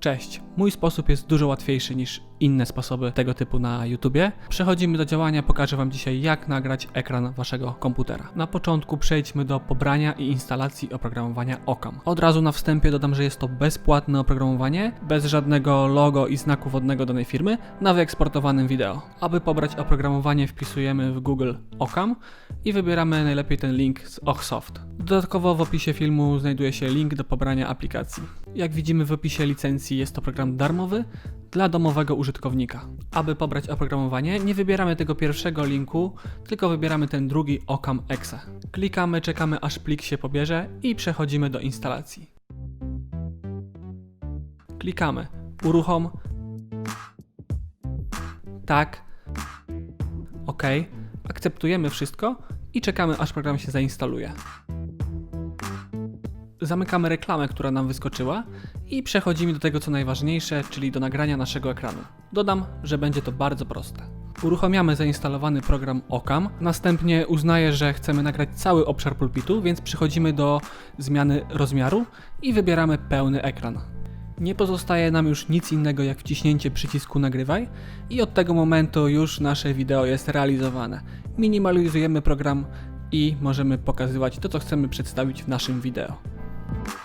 Cześć. Mój sposób jest dużo łatwiejszy niż inne sposoby tego typu na YouTubie. Przechodzimy do działania, pokażę Wam dzisiaj jak nagrać ekran Waszego komputera. Na początku przejdźmy do pobrania i instalacji oprogramowania Ocam. Od razu na wstępie dodam, że jest to bezpłatne oprogramowanie, bez żadnego logo i znaku wodnego danej firmy, na wyeksportowanym wideo. Aby pobrać oprogramowanie wpisujemy w Google Ocam i wybieramy najlepiej ten link z Ochsoft. Dodatkowo w opisie filmu znajduje się link do pobrania aplikacji. Jak widzimy w opisie licencji jest to program darmowy dla domowego użytkownika. Aby pobrać oprogramowanie nie wybieramy tego pierwszego linku, tylko wybieramy ten drugi Ocam Exe. Klikamy, czekamy aż plik się pobierze i przechodzimy do instalacji. Klikamy uruchom, tak, OK, akceptujemy wszystko i czekamy aż program się zainstaluje. Zamykamy reklamę, która nam wyskoczyła i przechodzimy do tego co najważniejsze, czyli do nagrania naszego ekranu. Dodam, że będzie to bardzo proste. Uruchamiamy zainstalowany program Ocam, następnie uznaję, że chcemy nagrać cały obszar pulpitu, więc przechodzimy do zmiany rozmiaru i wybieramy pełny ekran. Nie pozostaje nam już nic innego jak wciśnięcie przycisku nagrywaj i od tego momentu już nasze wideo jest realizowane. Minimalizujemy program i możemy pokazywać to, co chcemy przedstawić w naszym wideo. Bye.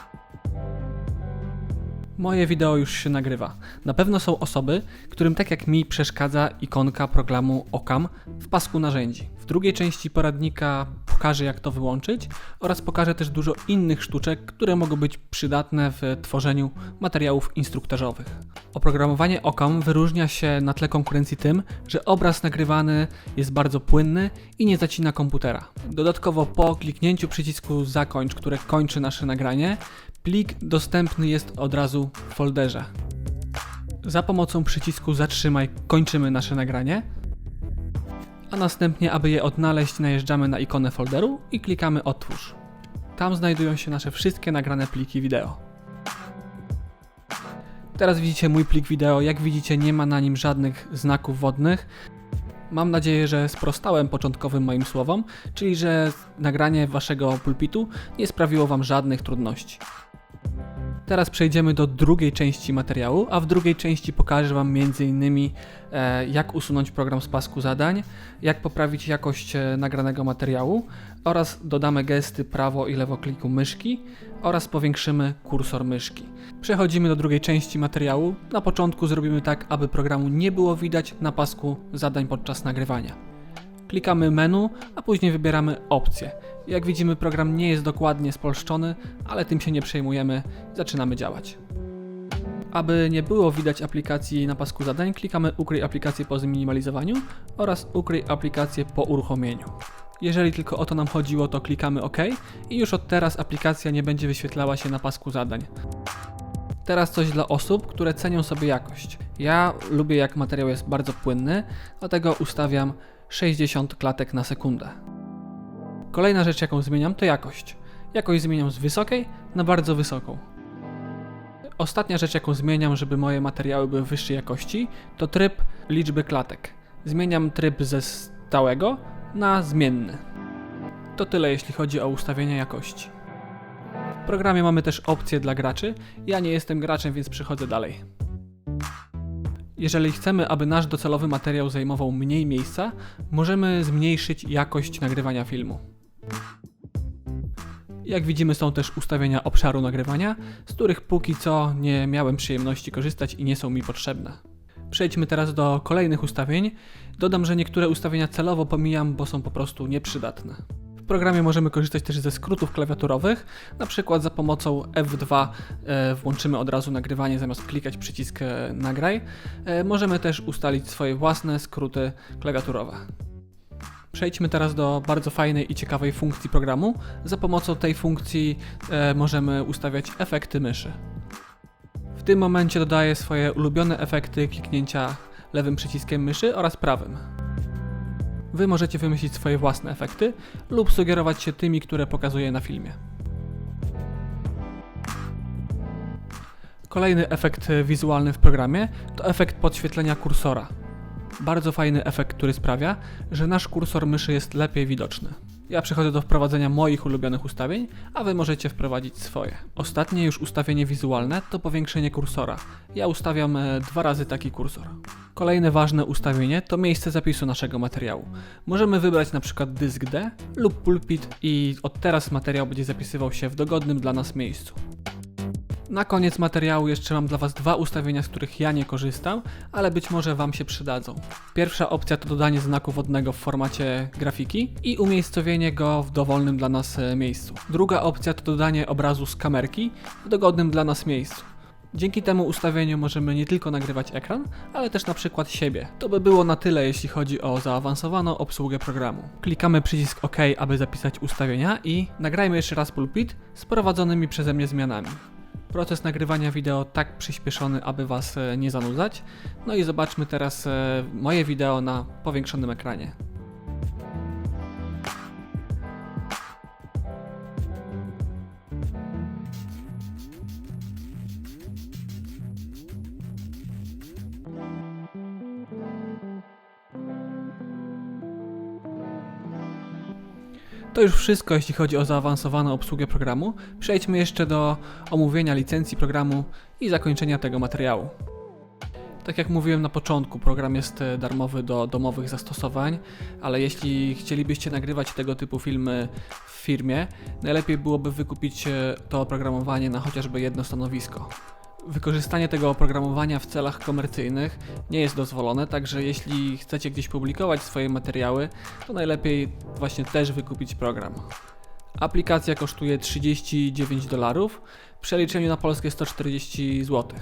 Moje wideo już się nagrywa. Na pewno są osoby, którym tak jak mi przeszkadza ikonka programu Ocam w pasku narzędzi. W drugiej części poradnika pokażę jak to wyłączyć oraz pokażę też dużo innych sztuczek, które mogą być przydatne w tworzeniu materiałów instruktażowych. Oprogramowanie Ocam wyróżnia się na tle konkurencji tym, że obraz nagrywany jest bardzo płynny i nie zacina komputera. Dodatkowo po kliknięciu przycisku zakończ, które kończy nasze nagranie, plik dostępny jest od razu w folderze. Za pomocą przycisku zatrzymaj kończymy nasze nagranie, a następnie aby je odnaleźć najeżdżamy na ikonę folderu i klikamy otwórz. Tam znajdują się nasze wszystkie nagrane pliki wideo. Teraz widzicie mój plik wideo, jak widzicie nie ma na nim żadnych znaków wodnych. Mam nadzieję, że sprostałem początkowym moim słowom, czyli że nagranie waszego pulpitu nie sprawiło wam żadnych trudności. Teraz przejdziemy do drugiej części materiału, a w drugiej części pokażę Wam m.in. E, jak usunąć program z pasku zadań, jak poprawić jakość e, nagranego materiału oraz dodamy gesty prawo i lewo kliku myszki oraz powiększymy kursor myszki. Przechodzimy do drugiej części materiału. Na początku zrobimy tak, aby programu nie było widać na pasku zadań podczas nagrywania. Klikamy menu, a później wybieramy opcje. Jak widzimy, program nie jest dokładnie spolszczony, ale tym się nie przejmujemy, zaczynamy działać. Aby nie było widać aplikacji na pasku zadań, klikamy ukryj aplikację po zminimalizowaniu oraz ukryj aplikację po uruchomieniu. Jeżeli tylko o to nam chodziło, to klikamy OK i już od teraz aplikacja nie będzie wyświetlała się na pasku zadań. Teraz coś dla osób, które cenią sobie jakość. Ja lubię jak materiał jest bardzo płynny, dlatego ustawiam 60 klatek na sekundę. Kolejna rzecz, jaką zmieniam, to jakość. Jakość zmieniam z wysokiej na bardzo wysoką. Ostatnia rzecz, jaką zmieniam, żeby moje materiały były wyższej jakości, to tryb liczby klatek. Zmieniam tryb ze stałego na zmienny. To tyle, jeśli chodzi o ustawienia jakości. W programie mamy też opcje dla graczy. Ja nie jestem graczem, więc przechodzę dalej. Jeżeli chcemy, aby nasz docelowy materiał zajmował mniej miejsca, możemy zmniejszyć jakość nagrywania filmu. Jak widzimy, są też ustawienia obszaru nagrywania, z których póki co nie miałem przyjemności korzystać i nie są mi potrzebne. Przejdźmy teraz do kolejnych ustawień. Dodam, że niektóre ustawienia celowo pomijam, bo są po prostu nieprzydatne. W programie możemy korzystać też ze skrótów klawiaturowych, na przykład za pomocą F2 e, włączymy od razu nagrywanie zamiast klikać przycisk e, nagraj. E, możemy też ustalić swoje własne skróty klawiaturowe. Przejdźmy teraz do bardzo fajnej i ciekawej funkcji programu. Za pomocą tej funkcji możemy ustawiać efekty myszy. W tym momencie dodaję swoje ulubione efekty kliknięcia lewym przyciskiem myszy oraz prawym. Wy możecie wymyślić swoje własne efekty lub sugerować się tymi, które pokazuję na filmie. Kolejny efekt wizualny w programie to efekt podświetlenia kursora. Bardzo fajny efekt, który sprawia, że nasz kursor myszy jest lepiej widoczny. Ja przechodzę do wprowadzenia moich ulubionych ustawień, a wy możecie wprowadzić swoje. Ostatnie już ustawienie wizualne to powiększenie kursora. Ja ustawiam e, dwa razy taki kursor. Kolejne ważne ustawienie to miejsce zapisu naszego materiału. Możemy wybrać na przykład dysk D lub pulpit i od teraz materiał będzie zapisywał się w dogodnym dla nas miejscu. Na koniec materiału jeszcze mam dla Was dwa ustawienia, z których ja nie korzystam, ale być może Wam się przydadzą. Pierwsza opcja to dodanie znaku wodnego w formacie grafiki i umiejscowienie go w dowolnym dla nas e, miejscu. Druga opcja to dodanie obrazu z kamerki w dogodnym dla nas miejscu. Dzięki temu ustawieniu możemy nie tylko nagrywać ekran, ale też na przykład siebie. To by było na tyle, jeśli chodzi o zaawansowaną obsługę programu. Klikamy przycisk OK, aby zapisać ustawienia i nagrajmy jeszcze raz pulpit z prowadzonymi przeze mnie zmianami. Proces nagrywania wideo tak przyspieszony, aby Was e, nie zanudzać. No i zobaczmy teraz e, moje wideo na powiększonym ekranie. To już wszystko, jeśli chodzi o zaawansowaną obsługę programu. Przejdźmy jeszcze do omówienia licencji programu i zakończenia tego materiału. Tak jak mówiłem na początku, program jest e, darmowy do domowych zastosowań, ale jeśli chcielibyście nagrywać tego typu filmy w firmie, najlepiej byłoby wykupić e, to oprogramowanie na chociażby jedno stanowisko. Wykorzystanie tego oprogramowania w celach komercyjnych nie jest dozwolone, także jeśli chcecie gdzieś publikować swoje materiały, to najlepiej właśnie też wykupić program. Aplikacja kosztuje 39 dolarów, w przeliczeniu na polskie 140 zł.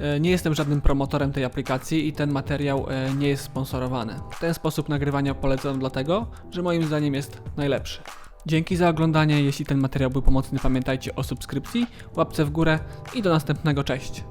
E, Nie jestem żadnym promotorem tej aplikacji i ten materiał e, nie jest sponsorowany. Ten sposób nagrywania polecam dlatego, że moim zdaniem jest najlepszy. Dzięki za oglądanie. Jeśli ten materiał był pomocny, pamiętajcie o subskrypcji, łapce w górę i do następnego. Cześć.